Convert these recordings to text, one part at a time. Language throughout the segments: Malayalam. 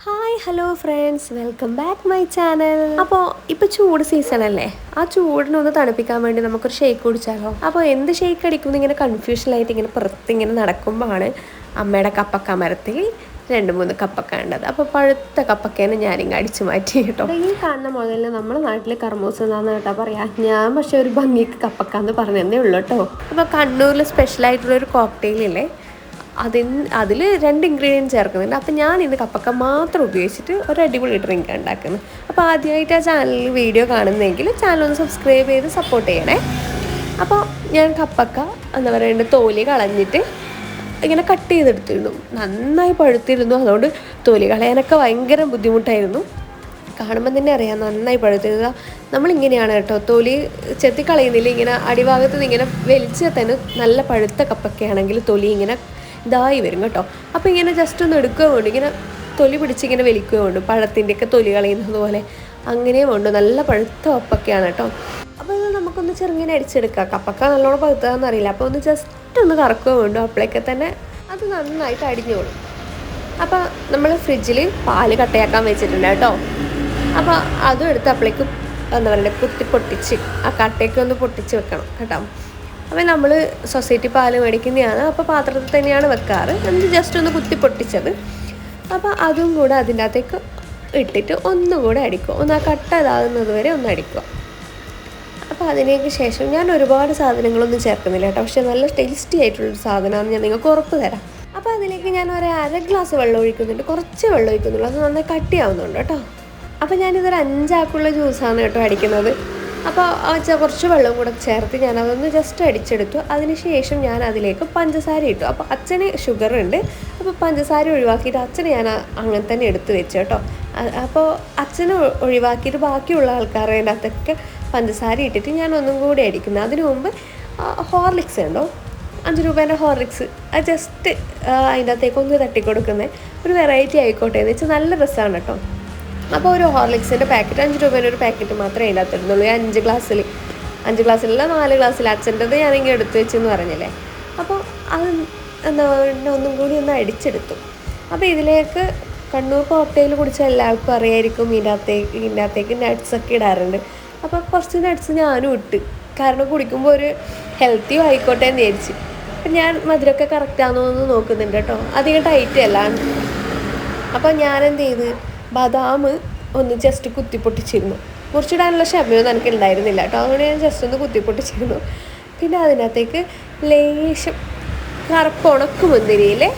Hello friends welcome back my channel അപ്പോൾ ഇപ്പോൾ ചൂട് സീസൺ അല്ലേ? ആ ചൂടിനൊന്ന് തണുപ്പിക്കാൻ വേണ്ടി നമുക്കൊരു ഷേക്ക് കുടിച്ചാലോ? അപ്പോൾ എന്ത് ഷേക്ക് അടിക്കുമെന്ന് ഇങ്ങനെ കൺഫ്യൂഷനായിട്ട് ഇങ്ങനെ പുറത്ത് ഇങ്ങനെ നടക്കുമ്പോഴാണ് അമ്മയുടെ കപ്പക്ക മരത്തിൽ രണ്ട് മൂന്ന് കപ്പൊക്കെ ഉണ്ടത് അപ്പോൾ പഴുത്ത കപ്പക്കേനെ ഞാനിങ്ങ് അടിച്ചു മാറ്റി കേട്ടോ. ഈ കാണുന്ന മുതലിൽ നമ്മുടെ നാട്ടിൽ കർമ്മൂസ് എന്നാന്ന് കേട്ടോ പറയാ? ഞാൻ പക്ഷെ ഒരു ഭംഗിക്ക് കപ്പക്കാന്ന് പറഞ്ഞതേ ഉള്ളൂ കേട്ടോ. അപ്പോൾ കണ്ണൂരിൽ സ്പെഷ്യൽ ആയിട്ടുള്ള ഒരു കോക്ടെയിൽ ഇല്ലേ? അതിന് അതിൽ രണ്ട് ഇൻഗ്രീഡിയൻസ് ചേർക്കുന്നുണ്ട്. അപ്പം ഞാൻ ഇന്ന് കപ്പക്ക മാത്രം ഉപയോഗിച്ചിട്ട് ഒരു അടിപൊളി ഡ്രിങ്ക് ഉണ്ടാക്കുന്നത്. അപ്പോൾ ആദ്യമായിട്ട് ആ ചാനലിൽ വീഡിയോ കാണുന്നെങ്കിൽ ചാനൽ ഒന്ന് സബ്സ്ക്രൈബ് ചെയ്ത് സപ്പോർട്ട് ചെയ്യണേ. അപ്പോൾ ഞാൻ കപ്പക്ക എന്താ പറയുക തോലി കളഞ്ഞിട്ട് ഇങ്ങനെ കട്ട് ചെയ്തെടുത്തിരുന്നു. നന്നായി പഴുത്തിരുന്നു. അതുകൊണ്ട് തോലി കളയാനൊക്കെ ഭയങ്കര ബുദ്ധിമുട്ടായിരുന്നു. കാണുമ്പോൾ തന്നെ അറിയാം നന്നായി പഴുത്തത് നമ്മളിങ്ങനെയാണ് കേട്ടോ. തോലി ചെത്തി കളയുന്നില്ല ഇങ്ങനെ അടിഭാഗത്ത് നിന്ന് ഇങ്ങനെ വലിച്ചാൽ തന്നെ നല്ല പഴുത്ത കപ്പക്കയാണെങ്കിൽ തൊലി ഇങ്ങനെ ഇതായി വരും കേട്ടോ. അപ്പോൾ ഇങ്ങനെ ജസ്റ്റ് ഒന്ന് എടുക്കുക വേണ്ട ഇങ്ങനെ തൊലി പിടിച്ചിങ്ങനെ വലിക്കുകയോ വേണ്ടു പഴത്തിന്റെയൊക്കെ തൊലി കളയുന്നത് പോലെ. അങ്ങനെ ഉണ്ട് നല്ല പഴുത്ത കപ്പക്കയാണ് കേട്ടോ. അപ്പോൾ ഇത് നമുക്കൊന്ന് ചെറുങ്ങനെ അടിച്ചെടുക്കാം കപ്പക്ക നല്ലോണം പഴുത്തതാണെന്ന് അറിയില്ല. അപ്പോൾ ഒന്ന് ജസ്റ്റ് ഒന്ന് കറക്കുക വേണ്ടു അപ്പോഴേക്കെ തന്നെ അത് നന്നായിട്ട് അടിഞ്ഞോളും. അപ്പോൾ നമ്മൾ ഫ്രിഡ്ജിൽ പാൽ കട്ടയാക്കാൻ വെച്ചിട്ടുണ്ട് കേട്ടോ. അപ്പോൾ അതും എടുത്ത് അപ്പോഴേക്ക് എന്താ പറയുക കുത്തി പൊട്ടിച്ച് ആ കട്ടയൊക്കെ ഒന്ന് പൊട്ടിച്ച് വെക്കണം കേട്ടോ. അപ്പോൾ നമ്മൾ സൊസൈറ്റി പാൽ മേടിക്കുന്നതാണ്. അപ്പോൾ പാത്രത്തിൽ തന്നെയാണ് വെക്കാറ്. എന്നിട്ട് ജസ്റ്റ് ഒന്ന് കുത്തി പൊട്ടിച്ചത്. അപ്പോൾ അതും കൂടെ അതിന്റെ അകത്തേക്ക് ഇട്ടിട്ട് ഒന്നുകൂടെ അടിക്കുക. ഒന്ന് ആ കട്ട ഇതാകുന്നത് വരെ ഒന്ന് അടിക്കുക. അപ്പോൾ അതിനേക്ക് ശേഷം ഞാൻ ഒരുപാട് സാധനങ്ങളൊന്നും ചേർക്കുന്നില്ല കേട്ടോ. പക്ഷേ നല്ല ടേസ്റ്റി ആയിട്ടുള്ളൊരു സാധനമാണ് ഞാൻ നിങ്ങൾക്ക് ഉറപ്പ് തരാം. അപ്പോൾ അതിലേക്ക് ഞാൻ ഒരു അര ഗ്ലാസ് വെള്ളം ഒഴിക്കുന്നുണ്ട്. കുറച്ച് വെള്ളം ഒഴിക്കുന്നുള്ളൂ. അത് നന്നായി കട്ടിയാവുന്നുണ്ട് കേട്ടോ. അപ്പോൾ ഞാനിതൊരു അഞ്ചാക്കുള്ള ജ്യൂസാണ് കേട്ടോ അടിക്കുന്നത്. അപ്പോൾ കുറച്ച് വെള്ളം കൂടെ ചേർത്ത് ഞാൻ അതൊന്ന് ജസ്റ്റ് അടിച്ചെടുത്തു. അതിനുശേഷം ഞാൻ അതിലേക്ക് പഞ്ചസാര ഇട്ടു. അപ്പോൾ അച്ഛന് ഷുഗർ ഉണ്ട്. അപ്പോൾ പഞ്ചസാര ഒഴിവാക്കിയിട്ട് അച്ഛന് ഞാൻ അങ്ങനെ തന്നെ എടുത്തു വെച്ചു കേട്ടോ. അപ്പോൾ അച്ഛനെ ഒഴിവാക്കിയിട്ട് ബാക്കിയുള്ള ആൾക്കാരുടെ അതിനകത്തൊക്കെ പഞ്ചസാര ഇട്ടിട്ട് ഞാൻ ഒന്നും കൂടി അടിക്കുന്നത് അതിനു മുമ്പ് ഹോർലിക്സ് ഉണ്ടോ? അഞ്ച് രൂപേന്റെ ഹോർലിക്സ്. അത് ജസ്റ്റ് അതിന്റെ അകത്തേക്ക് ഒന്ന് തട്ടിക്കൊടുക്കുന്നത് ഒരു വെറൈറ്റി ആയിക്കോട്ടെ എന്ന് വെച്ചാൽ നല്ല രസമാണ് കേട്ടോ. അപ്പോൾ ഒരു ഹോർലിക്സിന്റെ പാക്കറ്റ് അഞ്ച് രൂപേന്റെ ഒരു പാക്കറ്റ് മാത്രമേ അതിന്റെ ഈ അഞ്ച് ഗ്ലാസ്സിൽ അഞ്ച് ഗ്ലാസ്സിലല്ല നാല് ഗ്ലാസ്സിൽ അച്ഛന്റെത് ഞാനെങ്കിൽ എടുത്തു വെച്ചെന്ന് പറഞ്ഞില്ലേ? അപ്പോൾ അത് എന്താ ഒന്നും കൂടി ഒന്ന് അടിച്ചെടുത്തു. അപ്പോൾ ഇതിലേക്ക് കണ്ണൂർ കോട്ടയിൽ കുടിച്ച എല്ലാവർക്കും അറിയായിരിക്കും അകത്തേക്ക് nuts ഒക്കെ ഇടാറുണ്ട്. അപ്പോൾ കുറച്ച് നട്ട്സ് ഞാനും ഇട്ട്. കാരണം കുടിക്കുമ്പോൾ ഒരു ഹെൽത്തിയും ആയിക്കോട്ടെ എന്ന് വിചാരിച്ച്. അപ്പം ഞാൻ മധുരമൊക്കെ കറക്റ്റാണോ എന്ന് നോക്കുന്നുണ്ട് കേട്ടോ. അധികം ടൈറ്റ് അല്ല. അപ്പോൾ ഞാൻ ചെയ്ത് ബദാം ഒന്ന് ജസ്റ്റ് കുത്തിപ്പൊട്ടിച്ചിരുന്നു. മുറിച്ചിടാനുള്ള ക്ഷമയൊന്നും എനിക്ക് ഉണ്ടായിരുന്നില്ല കേട്ടോ. അങ്ങനെ ഞാൻ ജസ്റ്റ് ഒന്ന് കുത്തിപ്പൊട്ടിച്ചിരുന്നു. പിന്നെ അതിനകത്തേക്ക് ലേശം കറുപ്പ് ഉണക്കുമുന്തിരിയിലെ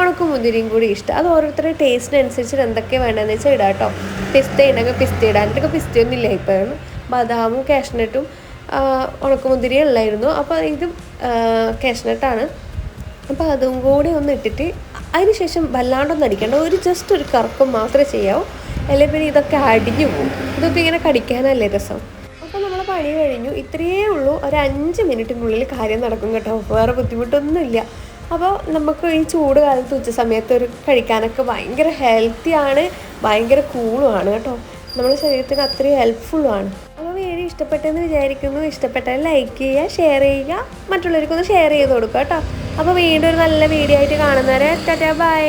ഉണക്കുമുന്തിരിയും കൂടി ഇഷ്ടം. അത് ഓരോരുത്തരുടെ ടേസ്റ്റിനനുസരിച്ചിട്ട് എന്തൊക്കെ വേണ്ടതെന്ന് വെച്ചാൽ ഇടാം കേട്ടോ. പിസ്ത ഉണ്ടെങ്കിൽ പിസ്ത ഇടാൻ എനിക്ക് പിസ്തയൊന്നും ഇല്ല ഇപ്പോഴാണ് ബദാമും കാഷ്നട്ടും ഉണക്കുമുന്തിരി ഉള്ളായിരുന്നു അപ്പോൾ ഇത് കാഷ്നട്ടാണ് അപ്പോൾ അതും കൂടി ഒന്ന് ഇട്ടിട്ട് അതിനുശേഷം വല്ലാണ്ടൊന്നും അടിക്കേണ്ട. ഒരു ജസ്റ്റ് ഒരു കറക്കം മാത്രമേ ചെയ്യാവൂ. അല്ലെങ്കിൽ പിന്നെ ഇതൊക്കെ അടിഞ്ഞു പോകും. ഇതൊക്കെ ഇങ്ങനെ കടിക്കാനല്ലേ രസം. അപ്പോൾ നമ്മൾ പണി കഴിഞ്ഞു. ഇത്രയേ ഉള്ളൂ. ഒരു അഞ്ച് മിനിറ്റിനുള്ളിൽ കാര്യം നടക്കും കേട്ടോ. വേറെ ബുദ്ധിമുട്ടൊന്നുമില്ല. അപ്പോൾ നമുക്ക് ഈ ചൂട് കാലത്ത് ഉച്ച സമയത്ത് ഒരു കഴിക്കാനൊക്കെ ഭയങ്കര ഹെൽത്തിയാണ് ഭയങ്കര കൂളുമാണ് കേട്ടോ. നമ്മുടെ ശരീരത്തിന് അത്രയും ഹെൽപ്ഫുള്ളുമാണ് അപ്പോൾ വേറെ ഇഷ്ടപ്പെട്ടെന്ന് വിചാരിക്കുന്നു. ഇഷ്ടപ്പെട്ടാൽ ലൈക്ക് ചെയ്യുക ഷെയർ ചെയ്യുക. മറ്റുള്ളവർക്കൊന്ന് ഷെയർ ചെയ്ത് കൊടുക്കുക കേട്ടോ. അപ്പോൾ വീണ്ടും ഒരു നല്ല വീഡിയോ ആയിട്ട് കാണുന്നവരെ ടാറ്റാ ബൈ